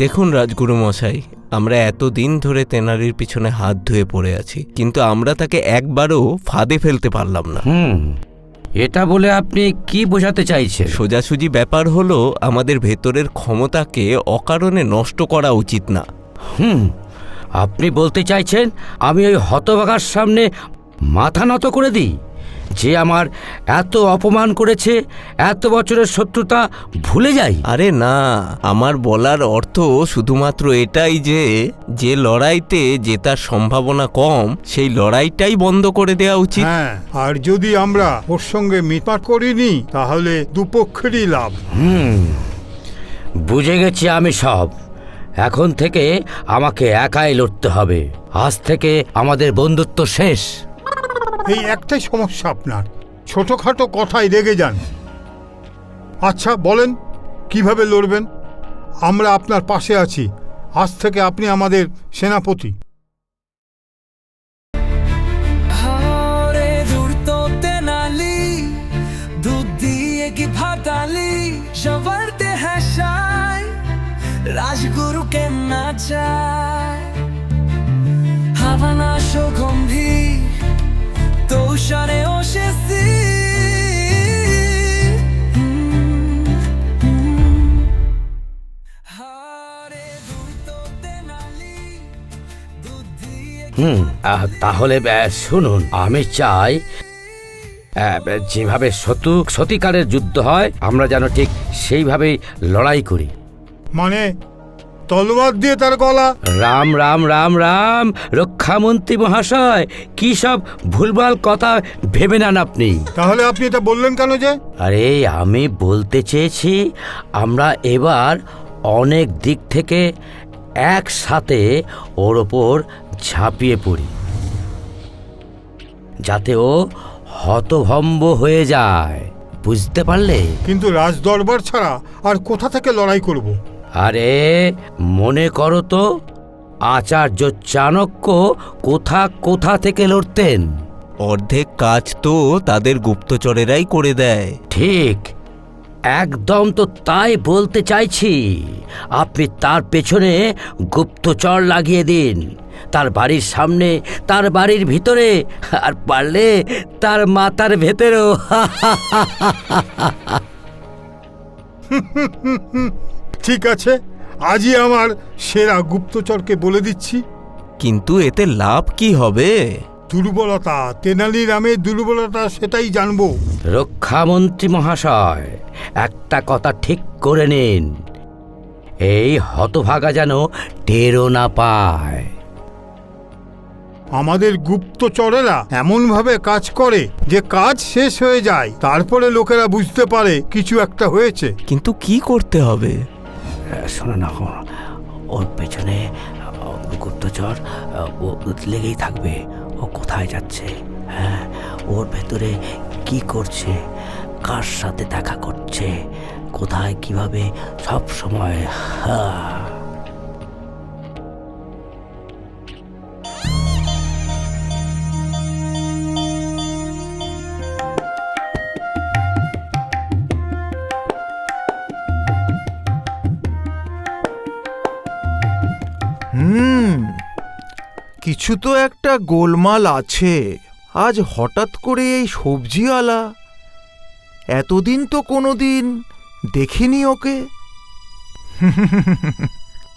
দেখুন রাজগুরু মশাই আমরা এতদিন ধরে তেনারির পিছনে হাত ধুয়ে পড়ে আছি কিন্তু আমরা তাকে একবারও ফাঁদে ফেলতে পারলাম না হুম এটা বলে আপনি কি বোঝাতে চাইছেন সোজাসুজি ব্যাপার হলো আমাদের ভেতরের ক্ষমতাকে অকারণে নষ্ট করা উচিত না হুম আপনি বলতে চাইছেন আমি ওই হতভাগার সামনে মাথা নত করে দিই? যে আমার এত অপমান করেছে এত বছরের শত্রুতা ভুলে যাই। আরে না আমার বলার অর্থ শুধুমাত্র এটাই যে যে লড়াইতে জেতার সম্ভাবনা কম সেই লড়াইটাই বন্ধ করে দেওয়া উচিত। হ্যাঁ আর যদি আমরা ওর সঙ্গে মিটমাট করিনি তাহলে দুপক্ষেরই লাভ। হুম বুঝে গেছি আমি সব। এখন থেকে আমাকে একাই লড়তে হবে। আজ থেকে আমাদের বন্ধুত্ব শেষ। এই একটাই সমস্যা আপনার। ছোটখাটো কথায় রেগে যান। আচ্ছা বলেন, কীভাবে লড়বেন? আমরা আপনার পাশে আছি। আজ থেকে আপনি আমাদের সেনাপতি। হুম তাহলে শুনুন, আমি চাই যেভাবে শত্রু সতিকারের যুদ্ধ হয়, আমরা যেন ঠিক সেইভাবেই লড়াই করি। মানে তলোয়ার দিয়ে তার গলা। রাম রাম রাম রাম। রক্ষামন্ত্রী মহাশয় কি সব ভুলভাল কথা ভেবে নেন আপনি? তাহলে আপনি এটা বললেন কেন যে? আরে আমি বলতে চেয়েছি আমরা এবার অনেক দিক থেকে একসাথে ওর ওপর ঝাঁপিয়ে পড়ি। যাতে ও হতভম্ব হয়ে যায়। বুঝতে পারলে? কিন্তু রাজদরবার ছাড়া আর কোথা থেকে লড়াই করব। আরে মনে করো তো আচার্য চাণক্য কোথা কোথা থেকে লড়তেন? অর্ধেক কাজ তো তাদের গুপ্তচরেরাই করে দেয়। ঠিক একদম তো তাই বলতে চাইছি। আপনি তার পেছনে গুপ্তচর লাগিয়ে দিন। তার বাড়ির সামনে তার বাড়ির ভিতরে আর পারলে তার মাথার ভেতরেও। ঠিক আছে আজই আমার সেরা গুপ্তচরকে বলে দিচ্ছি। কিন্তু এতে লাভ কি হবে? দুর্বলতা তেনালি রামের দুর্বলতা সেটাই জানব। রক্ষামন্ত্রী মহাশয় একটা কথা ঠিক করে নিন। এই হতভাগা যেন টেরও না পায়। আমাদের গুপ্তচরেরা এমনভাবে কাজ করে যে কাজ শেষ হয়ে যায় তারপরে লোকেরা বুঝতে পারে কিছু একটা হয়েছে। কিন্তু কি করতে হবে? শোনো না। ওর পেছনে গুপ্তচর ও লেগেই থাকবে। ও কোথায় যাচ্ছে? হ্যাঁ? ওর ভেতরে কি করছে? কার সাথে দেখা করছে? কোথায়, কীভাবে? সব সময় হ্যাঁ কিছু তো একটা গোলমাল আছে। আজ হঠাৎ করে এই সবজিওয়ালা। এতদিন তো কোনো দিন দেখিনি ওকে।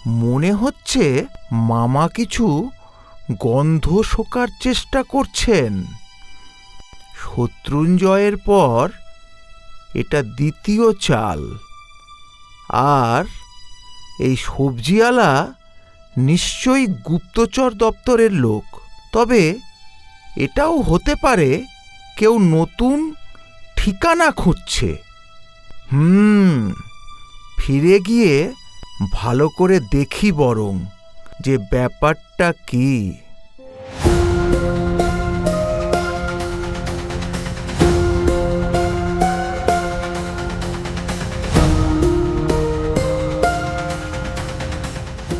মনে হচ্ছে মামা কিছু গন্ধ শোকার চেষ্টা করছেন। শত্রুঞ্জয়ের পর এটা দ্বিতীয় চাল। আর এই সবজিওয়ালা নিশ্চয়ই গুপ্তচর দপ্তরের লোক। তবে এটাও হতে পারে কেউ নতুন ঠিকানা খুঁজছে। হুম, ফিরে গিয়ে ভালো করে দেখি বরং যে ব্যাপারটা কি।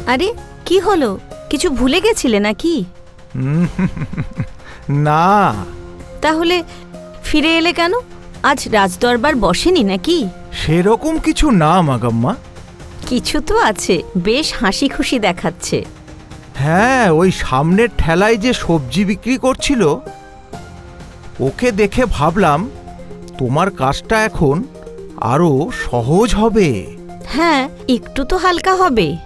আরে কি হলো? কিছু ভুলে গেছিলে নাকি? না। তাহলে ফিরে এলে কেন? আজ রাজদরবার বসেনি নাকি? সেরকম কিছু না মাগাম্মা। কিছু তো আছে বেশ হাসি খুশি দেখাচ্ছে। হ্যাঁ ওই সামনের ঠেলায় যে সবজি বিক্রি করছিল ওকে দেখে ভাবলাম তোমার কাজটা এখন আরও সহজ হবে। হ্যাঁ একটু তো হালকা হবে।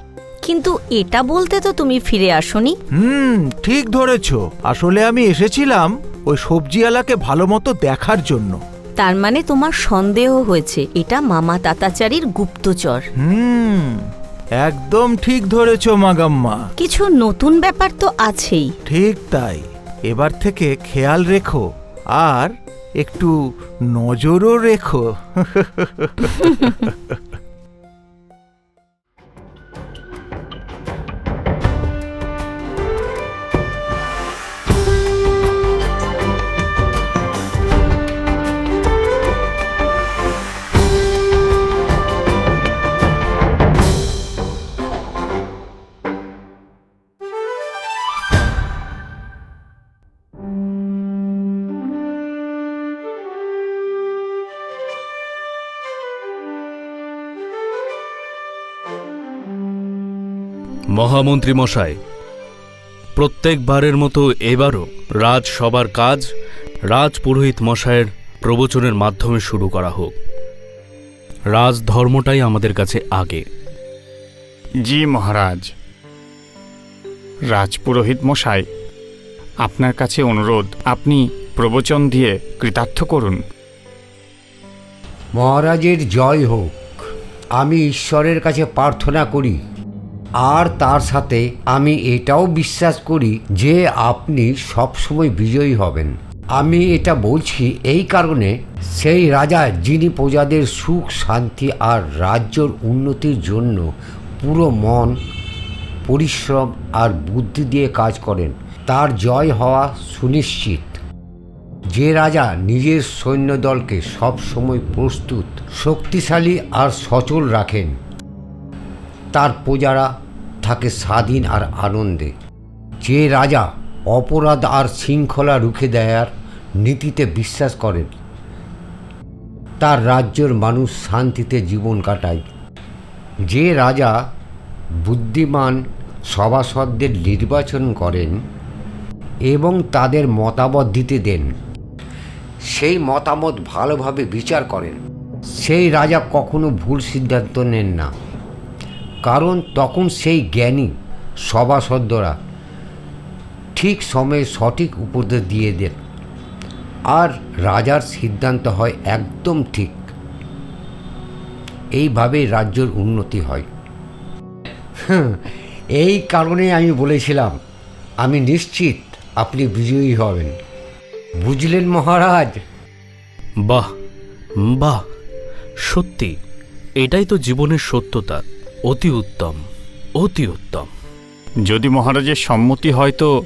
কিন্তু এটা বলতে তো তুমি ফিরে আসনি। হুম ঠিক ধরেছ। আসলে আমি এসেছিলাম ওই সবজিওয়ালাকে ভালো মতো দেখার জন্য। তার মানে তোমার সন্দেহ হয়েছে এটা মামা তাতাচারির গুপ্তচর। হুম একদম ঠিক ধরেছ মাগাম্মা। কিছু নতুন ব্যাপার তো আছেই। ঠিক তাই। এবার থেকে খেয়াল রেখো আর একটু নজরও রেখো। মহামন্ত্রী মশাই প্রত্যেকবারের মতো এবারও রাজসভার কাজ রাজপুরোহিত মশায়ের প্রবচনের মাধ্যমে শুরু করা হোক। রাজধর্মটাই আমাদের কাছে আগে। জি মহারাজ। রাজপুরোহিত মশাই আপনার কাছে অনুরোধ আপনি প্রবচন দিয়ে কৃতার্থ করুন। মহারাজের জয় হোক। আমি ঈশ্বরের কাছে প্রার্থনা করি। আর তার সাথে আমি এটাও বিশ্বাস করি যে আপনি সবসময় বিজয়ী হবেন। আমি এটা বলছি এই কারণে সেই রাজা যিনি প্রজাদের সুখ, শান্তি আর রাজ্যর উন্নতির জন্য পুরো মন, পরিশ্রম আর বুদ্ধি দিয়ে কাজ করেন, তার জয় হওয়া সুনিশ্চিত। যে রাজা নিজের সৈন্যদলকে সবসময় প্রস্তুত, শক্তিশালী আর সচল রাখেন তার প্রজারা থাকে স্বাধীন আর আনন্দে। যে রাজা অপরাধ আর শৃঙ্খলা রুখে দেয়ার নীতিতে বিশ্বাস করেন, তার রাজ্যের মানুষ শান্তিতে জীবন কাটায়। যে রাজা বুদ্ধিমান সভাসদদের নির্বাচন করেন এবং তাদের মতামত দিতে দেন, সেই মতামত ভালোভাবে বিচার করেন। সেই রাজা কখনো ভুল সিদ্ধান্ত নেন না। কারণ তখন সেই জ্ঞানী সভাসদরা ঠিক সময়ে সঠিক উপদেশ দিয়ে দেন। আর রাজার সিদ্ধান্ত হয় একদম ঠিক। এইভাবে রাজ্যের উন্নতি হয়। হ্যাঁ, এই কারণে আমি বলেছিলাম আমি নিশ্চিত আপনি বিজয়ী হবেন। বুঝলেন মহারাজ? বাহ বাহ সত্যি এটাই তো জীবনের সত্যতা। অতি উত্তম অতি উত্তম। যদি মহারাজের সম্মতি হয় তো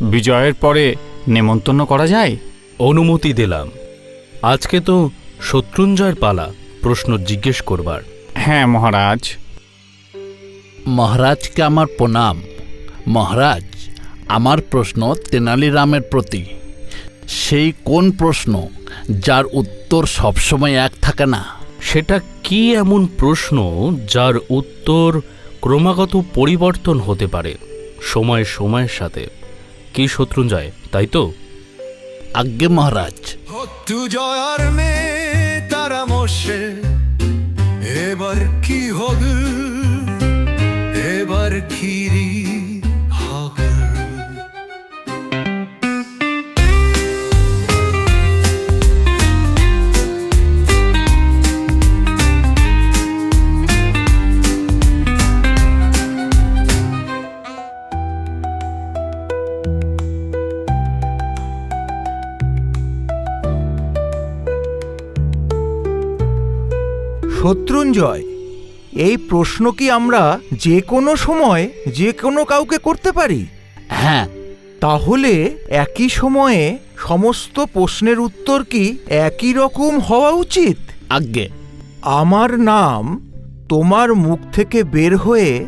বিজয়ের পরে নেমন্তন্ন করা যায়? অনুমতি দিলাম। আজকে তো শত্রুঞ্জয়ের পালা প্রশ্ন জিজ্ঞেস করবার। হ্যাঁ মহারাজ। মহারাজকে আমার প্রণাম। মহারাজ আমার প্রশ্ন তেনালিরামের প্রতি। সেই কোন প্রশ্ন যার উত্তর সবসময় এক থাকে না? সেটা কি এমন প্রশ্ন যার উত্তর ক্রমাগত পরিবর্তন হতে পারে? সময় সময়ের সাথে। কি শত্রুঞ্জয় তাই তো? আজ্ঞে মহারাজ। জয়ার তারা মোশে এবার কি হবে? এবার খিরি শত্রুঞ্জয়? এই প্রশ্ন কি আমরা যে কোনো সময় যে কোনো কাউকে করতে পারি? হ্যাঁ। তাহলে একই সময়ে সমস্ত প্রশ্নের উত্তর কি একই রকম হওয়া উচিত? আজ্ঞে। আমার নাম তোমার মুখ থেকে বের হয়ে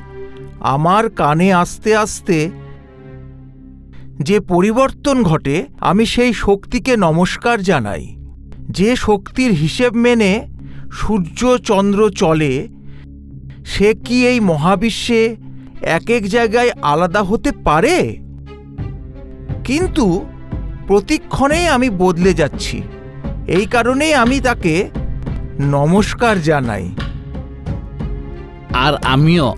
আমার কানে আসতে আসতে যে পরিবর্তন ঘটে আমি সেই শক্তিকে নমস্কার জানাই। যে শক্তির হিসেব মেনে সূর্য চন্দ্র চলে, সে কি এই মহাবিশ্বে এক এক জায়গায় আলাদা হতে পারে? কিন্তু প্রতিক্ষণেই আমি বদলে যাচ্ছি। এই কারণেই আমি তাকে নমস্কার জানাই। আর আমিও।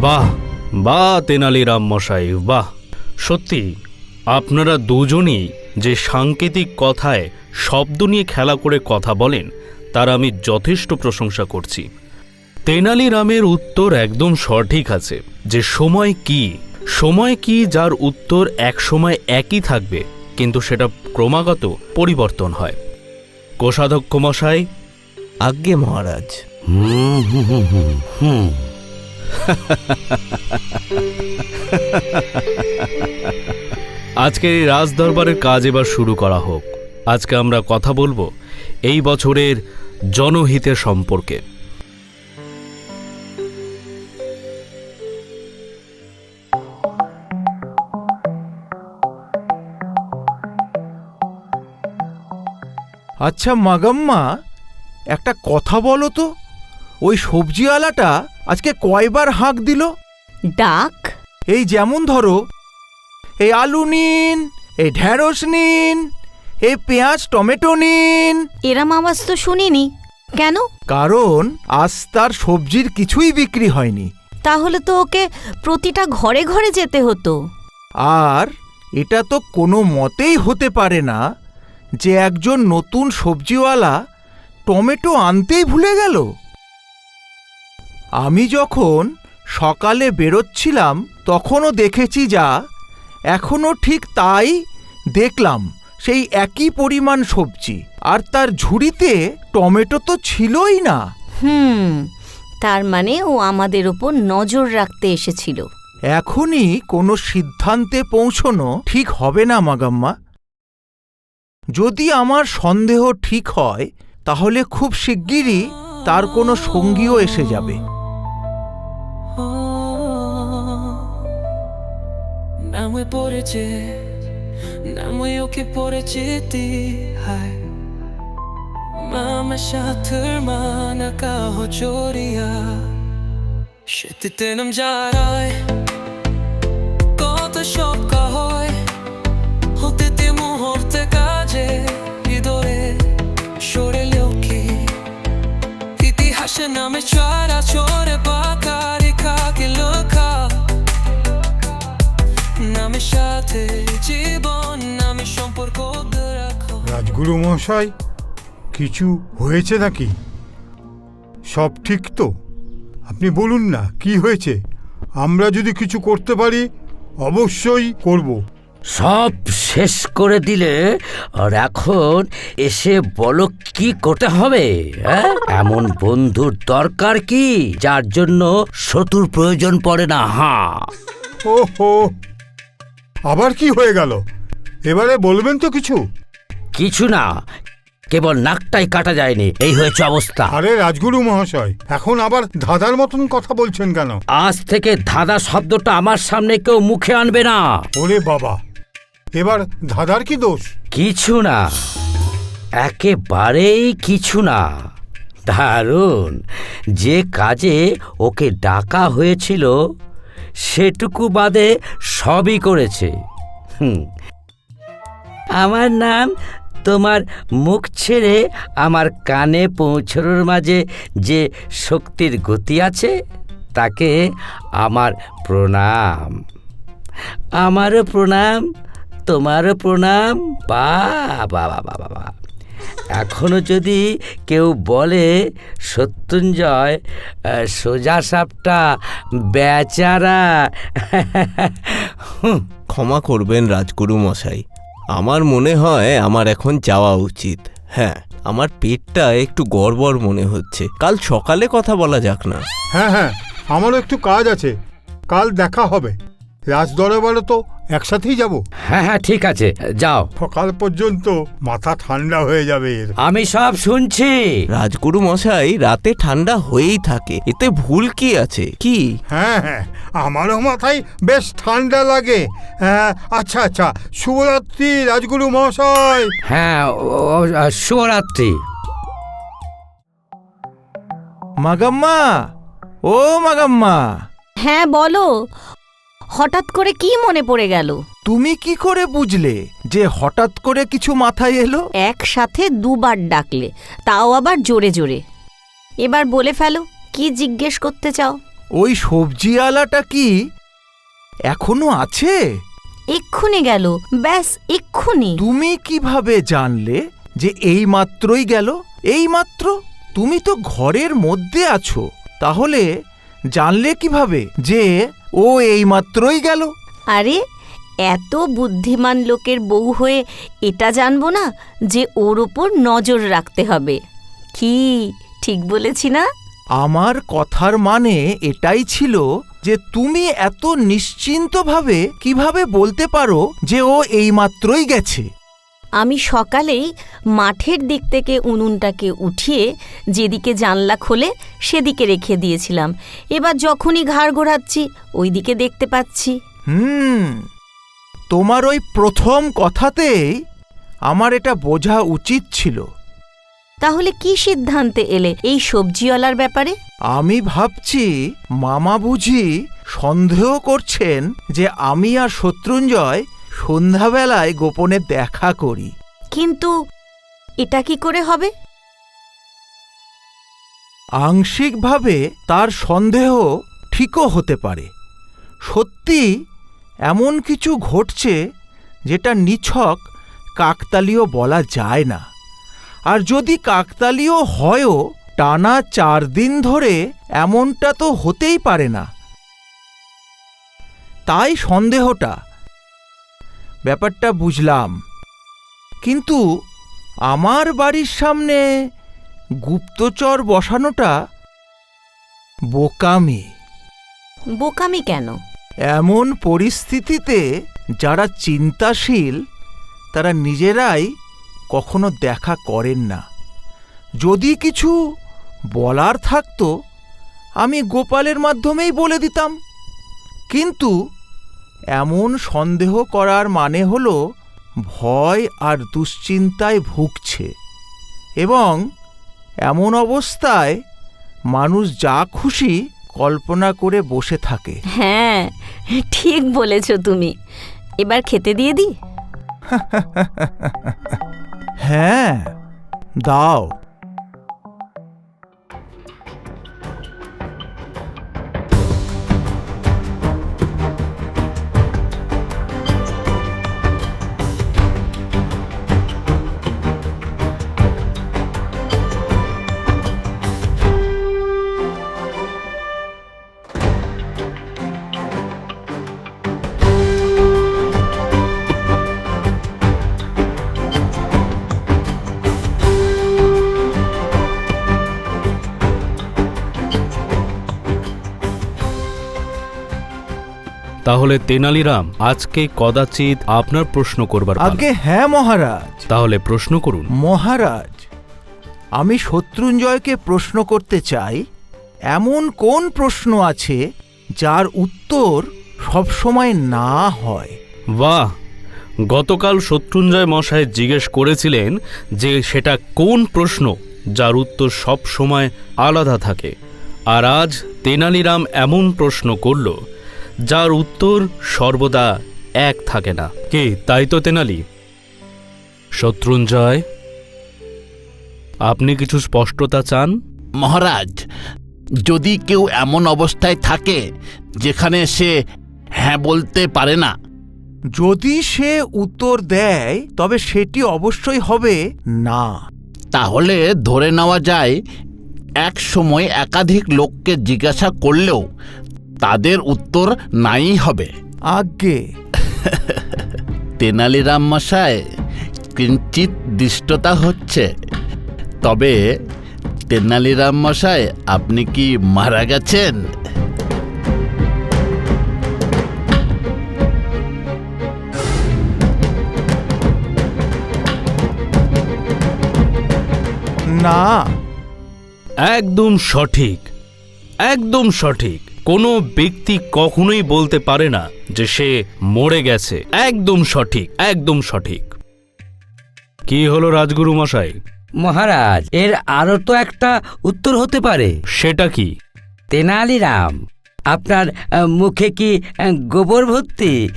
বাহ! বাহ তেনালিরাম মশাই বাহ। সত্যি আপনারা দুজনই যে সাংকেতিক কথায় শব্দ নিয়ে খেলা করে কথা বলেন তার আমি যথেষ্ট প্রশংসা করছি। তেনালিরামের উত্তর একদম সঠিক আছে যে সময় কি সময় কি যার উত্তর এক সময় একই থাকবে কিন্তু সেটা ক্রমাগত পরিবর্তন হয়। কোষাধ্যক্ষ মশাই? আজ্ঞে মহারাজ। হুম হুম হুম হুম। আজকের এই রাজদরবারের কাজ এবার শুরু করা হোক। আজকে আমরা কথা বলব এই বছরের জনহিতের সম্পর্কে। আচ্ছা মাগাম্মা, একটা কথা বলো তো। ওই সবজিওয়ালাটা আজকে কয়বার হাঁক দিল? ডাক। এই যেমন ধরো এই আলু নিন এই ঢ্যাঁড়স নিন এই পেঁয়াজ টমেটো নিন। এরম আওয়াজ তো শুনিনি। কেন? কারণ আজ তার সবজির কিছুই বিক্রি হয়নি। তাহলে তো ওকে প্রতিটা ঘরে ঘরে যেতে হতো। আর এটা তো কোনো মতেই হতে পারে না যে একজন নতুন সবজিওয়ালা টমেটো আনতেই ভুলে গেল। আমি যখন সকালে বেরোচ্ছিলাম তখনও দেখেছি যা এখনও ঠিক তাই দেখলাম সেই একই পরিমাণ সবজি। আর তার ঝুড়িতে টমেটো তো ছিলই না। হুম তার মানে ও আমাদের ওপর নজর রাখতে এসেছিল। এখনই কোনো সিদ্ধান্তে পৌঁছনো ঠিক হবে না মাগাম্মা। যদি আমার সন্দেহ ঠিক হয় তাহলে খুব শিগগিরই তার কোনো সঙ্গীও এসে যাবে। নামে পড়েছে নামে ওকে পড়েছে তি হায় মামা সাথের মানা কাহ চোরিয়া সেতিতে নাম যারায় কত সব হয় হতে তে মুহূর্তে কাজে হৃদয়ে সরে লোকে ইতিহাসে নামে ছড়া ছড়ে সাথে জীবন নামের সম্পর্ক রাখো রাজগুরু মহাশয় কিছু হয়েছে নাকি? সব ঠিক তো? আপনি বলুন না কি হয়েছে? আমরা যদি কিছু করতে পারি অবশ্যই করব। সব শেষ করে দিলে আর এখন এসে বলো কি করতে হবে হ্যাঁ? এমন বন্ধুর দরকার কি যার জন্য শত্রুর প্রয়োজন পড়ে না? হ্যাঁ। ওহো! আবার কি হয়ে গেল? এবারে বলবেন তো কিছু। কিছু না কেবল নাকটাই কাটা যায়নি এই হয়েছে অবস্থা। আরে রাজগুরু মহাশয় এখন আবার ধাঁধার মতন কথা বলছেন কেন? আজ থেকে ধাঁধা শব্দটা আমার সামনে কেউ মুখে আনবে না। ওরে বাবা এবার ধাঁধার কি দোষ? কিছু না একেবারেই কিছু না। দারুণ যে কাজে ওকে ডাকা হয়েছিল সেটুকু বাদে সবই করেছে হুম। আমার নাম তোমার মুখ ছেড়ে আমার কানে পৌঁছানোর মাঝে যে শক্তির গতি আছে তাকে আমার প্রণাম আমারও প্রণাম তোমারও প্রণাম বা বা বা বা বা বা। এখনও যদি কেউ বলে সত্যুঞ্জয় সোজা সাপটা বেচারা। ক্ষমা করবেন রাজগুরু মশাই। আমার মনে হয় আমার এখন যাওয়া উচিত। হ্যাঁ আমার পেটটা একটু গড়বড় মনে হচ্ছে। কাল সকালে কথা বলা যাক না। হ্যাঁ হ্যাঁ আমারও একটু কাজ আছে। কাল দেখা হবে। রাজদরবারে তো একসাথেই যাব? হ্যাঁ হ্যাঁ ঠিক আছে। যাও। সকাল পর্যন্ত মাথা ঠান্ডা হয়ে যাবে এর। আমি সব শুনছি। রাজগুরু মশাই রাতে ঠান্ডা হয়েই থাকে। এতে ভুল কি আছে? কি? হ্যাঁ হ্যাঁ আমারও মাথায় বেশ ঠান্ডা লাগে। হ্যাঁ আচ্ছা আচ্ছা শুভরাত্রি রাজগুরু মহাশয় হ্যাঁ শুভরাত্রি। মাগাম্মা ও মাগাম্মা। হ্যাঁ বলো। হঠাৎ করে কি মনে পড়ে গেল? তুমি কি করে বুঝলে যে হঠাৎ করে কিছু মাথায় এলো? একসাথে দুবার ডাকলে তাও আবার জোরে জোরে। এবার বলে ফেলো কি জিজ্ঞেস করতে চাও? ওই সবজিওয়ালাটা কি এখনও আছে? এক্ষুনি গেল ব্যাস এক্ষুনি। তুমি কীভাবে জানলে যে এই মাত্রই গেল? এই মাত্র? তুমি তো ঘরের মধ্যে আছো। তাহলে জানলে কীভাবে যে ও এই মাত্রই গেল। আরে এত বুদ্ধিমান লোকের বউ হয়ে এটা জানব না যে ওর ওপর নজর রাখতে হবে। কি ঠিক বলেছি না? আমার কথার মানে এটাই ছিল যে তুমি এত নিশ্চিন্তভাবে কীভাবে বলতে পারো যে ও এই মাত্রই গেছে। আমি সকালেই মাঠের দিক থেকে উনুনটাকে উঠিয়ে যেদিকে জানলা খোলে সেদিকে রেখে দিয়েছিলাম। এবার যখনই ঘাড় ঘোরাচ্ছি ওই দিকে দেখতে পাচ্ছি। হুম তোমার ওই প্রথম কথাতেই আমার এটা বোঝা উচিত ছিল। তাহলে কি সিদ্ধান্তে এলে এই সবজিওয়ালার ব্যাপারে? আমি ভাবছি মামা বুঝি সন্দেহ করছেন যে আমি আর শত্রুঞ্জয় সন্ধ্যাবেলায় গোপনে দেখা করি। কিন্তু এটা কি করে হবে? আংশিকভাবে তার সন্দেহ ঠিকও হতে পারে। সত্যি এমন কিছু ঘটছে যেটা নিছক কাকতালীয় বলা যায় না। আর যদি কাকতালীয় হয়ও টানা চার দিন ধরে এমনটা তো হতেই পারে না। তাই সন্দেহটা ব্যাপারটা বুঝলাম। কিন্তু আমার বাড়ির সামনে গুপ্তচর বসানোটা বোকামি। বোকামি কেন? এমন পরিস্থিতিতে যারা চিন্তাশীল তারা নিজেরাই কখনো দেখা করেন না। যদি কিছু বলার থাকতো আমি গোপালের মাধ্যমেই বলে দিতাম। কিন্তু এমন সন্দেহ করার মানে হলো ভয় আর দুশ্চিন্তায় ভুগছে। এবং এমন অবস্থায় মানুষ যা খুশি কল্পনা করে বসে থাকে। হ্যাঁ ঠিক বলেছ তুমি। এবার খেতে দিয়ে দিই? হ্যাঁ দাও। তাহলে তেনালিরাম আজকে কদাচিৎ আপনার প্রশ্ন করবার পালা। আগে হ্যাঁ মহারাজ। তাহলে প্রশ্ন করুন। মহারাজ আমি শত্রুঞ্জয়কে প্রশ্ন করতে চাই এমন কোন প্রশ্ন আছে যার উত্তর সবসময় না হয়? বাহ! গতকাল শত্রুঞ্জয় মশাই জিজ্ঞেস করেছিলেন যে সেটা কোন প্রশ্ন যার উত্তর সব সময় আলাদা থাকে। আর আজ তেনালিরাম এমন প্রশ্ন করল যার উত্তর সর্বদা এক থাকে না। কে? তাই তো তেনালি। শত্রুঞ্জয় আপনি কিছু স্পষ্টতা চান? মহারাজ যদি কেউ এমন অবস্থায় থাকে যেখানে সে হ্যাঁ বলতে পারে না। যদি সে উত্তর দেয় তবে সেটি অবশ্যই হবে না। তাহলে ধরে নেওয়া যায় এক সময় একাধিক লোককে জিজ্ঞাসা করলেও তাদের উত্তর নাই হবে। আগে তেনালিরাম মশায় কিঞ্চিত দৃষ্টতা হচ্ছে। তবে তেনালিরাম মশায় আপনি কি মারা গেছেন? না। একদম সঠিক। একদম সঠিক। কোনো ব্যক্তি কখনোই বলতে পারে না যে সে মরে গেছে। একদম সঠিক একদম সঠিক। কি হলো রাজগুরু মশাই? মহারাজ এর আরও তো একটা উত্তর হতে পারে। সেটা কি? তেনালিরাম। আপনার মুখে কি গোবর ভর্তি?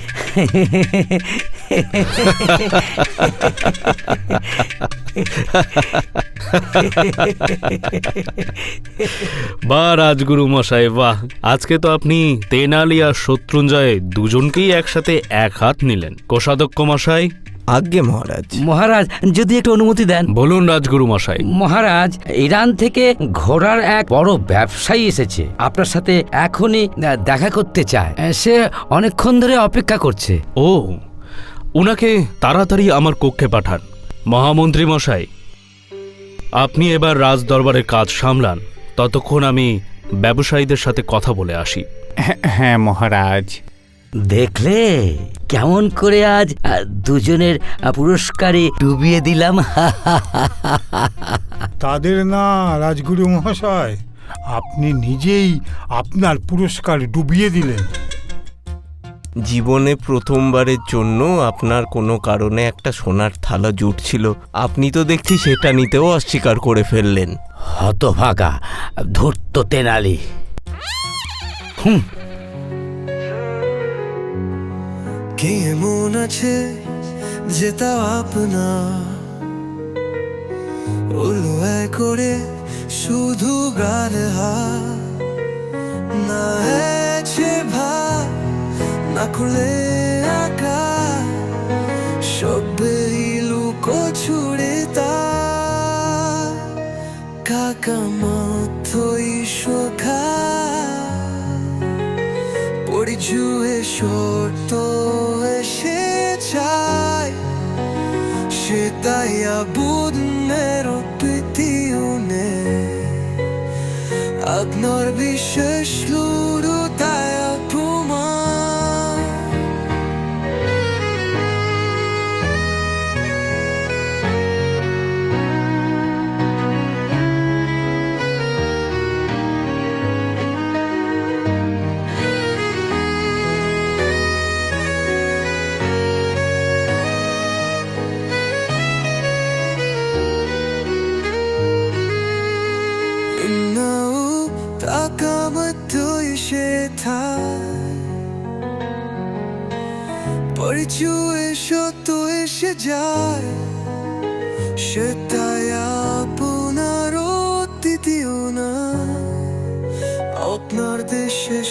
বাহ রাজগুরু মশাই, বাহ! আজকে তো আপনি তেনালি আর শত্রুঞ্জয় দুজনকেই একসাথে এক হাত নিলেন। কোষাধ্যক্ষ মশাই আজ্ঞে মহারাজ। মহারাজ যদি একটু অনুমতি দেন। বলুন রাজগুরু মশাই। মহারাজ ইরান থেকে ঘোড়ার এক বড় ব্যবসায়ী এসেছে। আপনার সাথে এখনই আহ, দেখা করতে চায়। আহ, সে অনেকক্ষণ ধরে অপেক্ষা করছে। ও উনাকে তাড়াতাড়ি আমার কক্ষে পাঠান। মহামন্ত্রী মশাই আপনি এবার রাজ দরবারের কাজ সামলান। ততক্ষণ আমি ব্যবসায়ীদের সাথে কথা বলে আসি। হ্যাঁ মহারাজ। দেখলে? কেমন করে আজ আহ, দুজনের আহ, পুরস্কারে ডুবিয়ে দিলাম? তাদের না রাজগুরু মহাশয় আপনি নিজেই আপনার পুরস্কার ডুবিয়ে দিলেন। জীবনে প্রথমবারের জন্য আপনার কোনো কারণে একটা সোনার থালা জুটছিল। আপনি তো দেখছি সেটা নিতেও অস্বীকার করে ফেললেন। হতভাগা ধূর্ত তেনালি। হুম কি আছে যেটা আপনা উলু করে শুধু গান না আছে ভাব না খুলে আঁকা সবে লুকো ছুড়ে তা কাকা মাথই শোখা পরিচুয়ে শর্ত এসে চায় সেটাই আবুদনের পরিচু এসো এসে যায় সেটাই আপনার অতিথিও না আপনার দেশে শেষ